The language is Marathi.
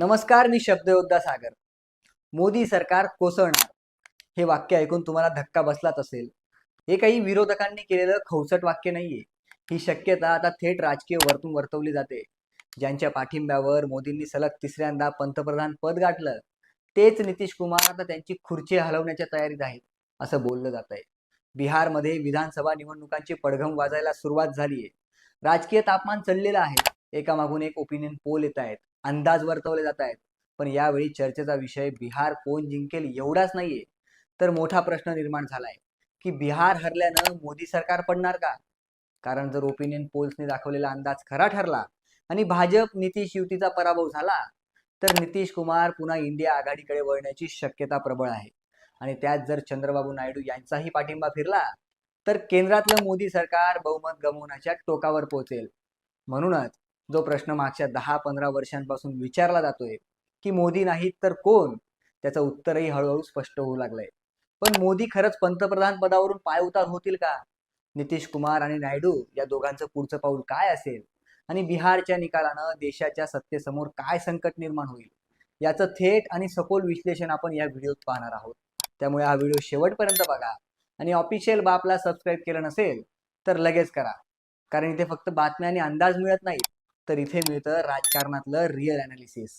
नमस्कार मी शब्दयोद्धा सागर. मोदी सरकार कोसळणार. हे वाक्य ऐकून तुम्हाला धक्का बसलाच असेल. हे काही विरोधकांनी केलेलं खवसट वाक्य नाहीये. ही शक्यता आता थेट राजकीय वर्तून वर्तवली जाते. ज्यांच्या पाठिंब्यावर मोदींनी सलग तिसऱ्यांदा पंतप्रधान पद गाठलं तेच नितीश कुमार आता त्यांची खुर्ची हलवण्याच्या तयारीत आहेत असं बोललं जात आहे बिहारमध्ये विधानसभा निवडणुकांची पडघम वाजायला सुरुवात झालीये. राजकीय तापमान चढलेलं आहे. एकामागून एक ओपिनियन पोल येत आहेत अंदाज वर्तवले जात आहेत. पण यावेळी चर्चेचा विषय बिहार कोण जिंकेल एवढाच नाहीये. तर मोठा प्रश्न निर्माण झालाय की बिहार हरल्यानं मोदी सरकार पडणार का? कारण जर ओपिनियन पोल्सने दाखवलेला अंदाज खरा ठरला आणि भाजप नितीश युतीचा पराभव झाला तर नितीश कुमार पुन्हा इंडिया आघाडीकडे वळण्याची शक्यता प्रबळ आहे. आणि त्यात जर चंद्रबाबू नायडू यांचाही पाठिंबा फिरला तर केंद्रातलं मोदी सरकार बहुमत गमवण्याच्या टोकावर पोहोचेल. म्हणूनच जो प्रश्न मागच्या दहा पंधरा वर्षांपासून विचारला जातोय की मोदी नाहीत तर कोण? त्याचं उत्तरही हळूहळू स्पष्ट होऊ लागलंय. पण मोदी खरंच पंतप्रधान पदावरून पाय उतार होतील का? नितीश कुमार आणि नायडू या दोघांचं पुढचं पाऊल काय असेल? आणि बिहारच्या निकालानं देशाच्या सत्तेसमोर काय संकट निर्माण होईल? याचं थेट आणि सखोल विश्लेषण आपण या व्हिडिओत पाहणार आहोत. त्यामुळे हा व्हिडिओ शेवटपर्यंत बघा. आणि ऑफिशियल बापला सबस्क्राईब केलं नसेल तर लगेच करा. कारण इथे फक्त बातम्या आणि अंदाज मिळत नाहीत. तर इथे मिळतं राजकारणातलं रिअल अनालिसिस